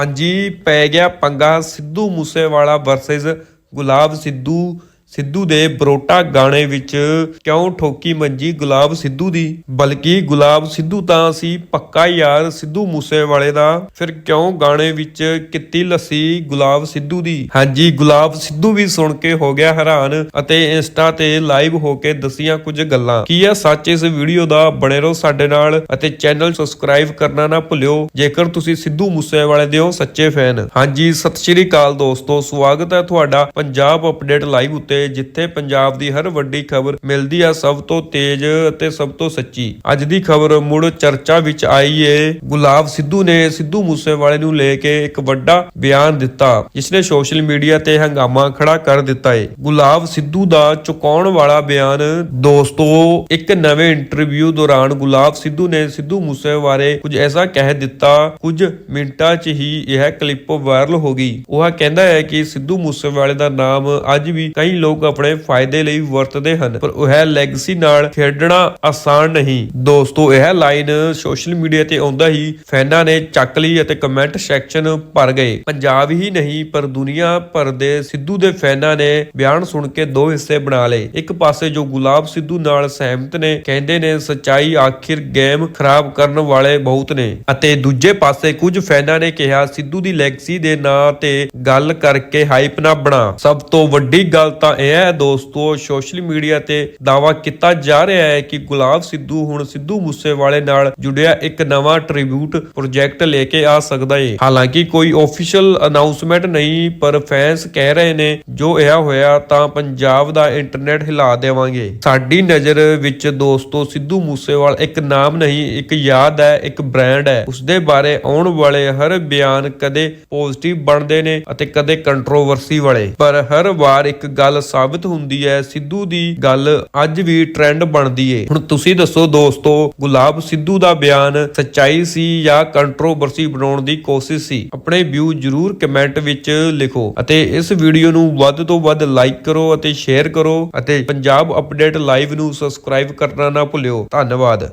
ਹਾਂਜੀ ਪੈ ਗਿਆ ਪੰਗਾ ਸਿੱਧੂ ਮੂਸੇਵਾਲਾ ਵਰਸਸ ਗੁਲਾਬ ਸਿੱਧੂ। ਸਿੱਧੂ ਦੇ ਬਰੋਟਾ ਗਾਣੇ ਵਿੱਚ ਕਿਉਂ ਠੋਕੀ ਮੰਜੀ ਗੁਲਾਬ ਸਿੱਧੂ ਦੀ? ਬਲਕਿ ਗੁਲਾਬ ਸਿੱਧੂ ਤਾਂ ਸੀ ਪੱਕਾ ਯਾਰ ਸਿੱਧੂ ਮੂਸੇਵਾਲੇ ਦਾ। ਫਿਰ ਕਿਉਂ ਗਾਣੇ ਵਿੱਚ ਕਿੱਤੀ ਲੱਸੀ ਗੁਲਾਬ ਸਿੱਧੂ ਦੀ? ਹਾਂਜੀ, ਗੁਲਾਬ ਸਿੱਧੂ ਵੀ ਸੁਣ ਕੇ ਹੋ ਗਿਆ ਹੈਰਾਨ ਅਤੇ ਇੰਸਟਾ ਤੇ ਲਾਈਵ ਹੋ ਕੇ ਦਸੀਆਂ ਕੁਝ ਗੱਲਾਂ। ਕੀ ਹੈ ਸੱਚ ਇਸ ਵੀਡੀਓ ਦਾ? ਬਣੇ ਰਹੋ ਸਾਡੇ ਨਾਲ ਅਤੇ ਚੈਨਲ ਸਬਸਕ੍ਰਾਈਬ ਕਰਨਾ ਨਾ ਭੁੱਲਿਓ। ਜੇਕਰ ਤੁਸੀਂ ਸਿੱਧੂ ਮੂਸੇਵਾਲੇ ਦੇ ਹੋ, ਸੱਚੇ ਫੈਨ। ਹਾਂਜੀ, ਸਤਿ ਸ਼੍ਰੀ ਅਕਾਲ ਦੋਸਤੋ, ਸਵਾਗਤ ਹੈ ਤੁਹਾਡਾ ਪੰਜਾਬ ਅਪਡੇਟ ਲਾਈਵ ਉੱਤੇ। ਜਿੱਥੇ ਪੰਜਾਬ ਦੀ ਹਰ ਵੱਡੀ ਖਬਰ ਮਿਲਦੀ ਹੈ ਸਭ ਤੋਂ ਤੇਜ਼ ਅਤੇ ਸਭ ਤੋਂ ਸੱਚੀ। ਅੱਜ ਦੀ ਖਬਰ ਮੁੜ ਚਰਚਾ ਵਿੱਚ ਆਈ ਏ। ਗੁਲਾਬ ਸਿੱਧੂ ਨੇ ਸਿੱਧੂ ਮੂਸੇਵਾਲੇ ਨੂੰ ਲੈ ਕੇ ਇੱਕ ਵੱਡਾ ਬਿਆਨ ਦਿੱਤਾ, ਜਿਸ ਨੇ ਸੋਸ਼ਲ ਮੀਡੀਆ ਤੇ ਹੰਗਾਮਾ ਖੜਾ ਕਰ ਦਿੱਤਾ ਏ। ਗੁਲਾਬ ਸਿੱਧੂ ਦਾ ਚੁਕਾਉਣ ਵਾਲਾ ਬਿਆਨ, ਦੋਸਤੋ, ਇੱਕ ਨਵੇਂ ਇੰਟਰਵਿਊ ਦੌਰਾਨ ਗੁਲਾਬ ਸਿੱਧੂ ਨੇ ਸਿੱਧੂ ਮੂਸੇਵਾਲੇ ਕੁਝ ਐਸਾ ਕਹਿ ਦਿੱਤਾ, ਕੁਝ ਮਿੰਟਾਂ 'ਚ ਹੀ ਇਹ ਕਲਿੱਪ ਵਾਇਰਲ ਹੋ ਗਈ। ਉਹ ਕਹਿੰਦਾ ਹੈ ਕਿ ਸਿੱਧੂ ਮੂਸੇਵਾਲੇ ਦਾ ਨਾਮ ਅੱਜ ਵੀ ਕਈ ਲੋਕ ਆਪਣੇ ਫਾਇਦੇ ਲਈ ਵਰਤਦੇ ਹਨ, ਪਰ ਉਹ ਲੈਗਸੀ ਨਾਲ ਖੇਡਣਾ ਆਸਾਨ ਨਹੀਂ। ਦੋਸਤੋ, ਇਹ ਲਾਈਨ ਸੋਸ਼ਲ ਮੀਡੀਆ ਤੇ ਆਉਂਦਾ ਹੀ ਫੈਨਾਂ ਨੇ ਚੱਕ ਲਈ ਅਤੇ ਕਮੈਂਟ ਸੈਕਸ਼ਨ ਭਰ ਗਏ। ਪੰਜਾਬ ਹੀ ਨਹੀਂ, ਪਰ ਦੁਨੀਆ ਭਰ ਦੇ ਸਿੱਧੂ ਦੇ ਫੈਨਾਂ ਨੇ ਬਿਆਨ ਸੁਣ ਕੇ ਦੋ ਹਿੱਸੇ ਬਣਾ ਲਏ। ਇੱਕ ਪਾਸੇ ਜੋ ਗੁਲਾਬ ਸਿੱਧੂ ਨਾਲ ਸਹਿਮਤ ਨੇ, ਕਹਿੰਦੇ ਨੇ ਸਚਾਈ ਆਖਿਰ ਗੇਮ ਖਰਾਬ ਕਰਨ ਵਾਲੇ ਬਹੁਤ ਨੇ। ਅਤੇ ਦੂਜੇ ਪਾਸੇ ਕੁਝ ਫੈਨਾਂ ਨੇ ਕਿਹਾ, ਸਿੱਧੂ ਦੀ ਲੈਗਸੀ ਦੇ ਨਾਂ ਤੇ ਗੱਲ ਕਰਕੇ ਹਾਈਪ ਨਾ ਬਣਾ। ਸਭ ਤੋਂ ਵੱਡੀ ਗੱਲ ਤਾਂ ਇਹ ਹੈ ਦੋਸਤੋ, ਸੋਸ਼ਲ ਮੀਡੀਆ ਤੇ ਦਾਵਾ ਕੀਤਾ ਜਾ ਰਿਹਾ ਹੈ ਕਿ ਗੁਲਾਬ ਸਿੱਧੂ ਹੁਣ ਸਿੱਧੂ ਮੂਸੇਵਾਲੇ ਨਾਲ ਜੁੜਿਆ ਇੱਕ ਨਵਾਂ ਟ੍ਰਿਬਿਊਟ ਪ੍ਰੋਜੈਕਟ ਲੈ ਕੇ ਆ ਸਕਦਾ ਹੈ ਹਾਲਾਂਕਿ ਕੋਈ ਆਫੀਸ਼ੀਅਲ ਅਨਾਉਂਸਮੈਂਟ ਨਹੀਂ, ਪਰ ਫੈਨਸ ਕਹਿ ਰਹੇ ਨੇ, ਜੋ ਇਹ ਹੋਇਆ ਤਾਂ ਪੰਜਾਬ ਦਾ ਇੰਟਰਨੈਟ ਹਿਲਾ ਦੇਵਾਂਗੇ। ਸਾਡੀ ਨਜ਼ਰ ਵਿੱਚ ਦੋਸਤੋ, ਸਿੱਧੂ ਮੂਸੇਵਾਲ ਇੱਕ ਨਾਮ ਨਹੀਂ, ਇੱਕ ਯਾਦ ਹੈ, ਇੱਕ ਬ੍ਰਾਂਡ ਹੈ। ਉਸਦੇ ਬਾਰੇ ਆਉਣ ਵਾਲੇ ਹਰ ਬਿਆਨ ਕਦੇ ਪੋਜ਼ਿਟਿਵ ਬਣਦੇ ਨੇ ਅਤੇ ਕਦੇ ਕੰਟਰੋਵਰਸੀ ਵਾਲੇ। ਪਰ ਹਰ ਵਾਰ ਇੱਕ ਗੱਲ ਸਾਬਤ ਹੁੰਦੀ ਹੈ, ਸਿੱਧੂ ਦੀ ਗੱਲ ਅੱਜ ਵੀ ਟ੍ਰੈਂਡ ਬਣਦੀ ਏ। ਹੁਣ ਤੁਸੀਂ ਦੱਸੋ ਦੋਸਤੋ, ਗੁਲਾਬ ਸਿੱਧੂ ਦਾ ਬਿਆਨ ਸੱਚਾਈ ਸੀ ਜਾਂ ਕੰਟਰੋਵਰਸੀ ਬਣਾਉਣ ਦੀ ਕੋਸ਼ਿਸ਼ ਸੀ? ਆਪਣੇ ਵਿਊ ਜਰੂਰ ਕਮੈਂਟ ਵਿੱਚ ਲਿਖੋ ਅਤੇ ਇਸ ਵੀਡੀਓ ਨੂੰ ਵੱਧ ਤੋਂ ਵੱਧ ਲਾਈਕ ਕਰੋ ਅਤੇ ਸ਼ੇਅਰ ਕਰੋ ਅਤੇ ਪੰਜਾਬ ਅਪਡੇਟ ਲਾਈਵ ਨੂੰ ਸਬਸਕ੍ਰਾਈਬ ਕਰਨਾ ਨਾ ਭੁੱਲਿਓ। ਧੰਨਵਾਦ।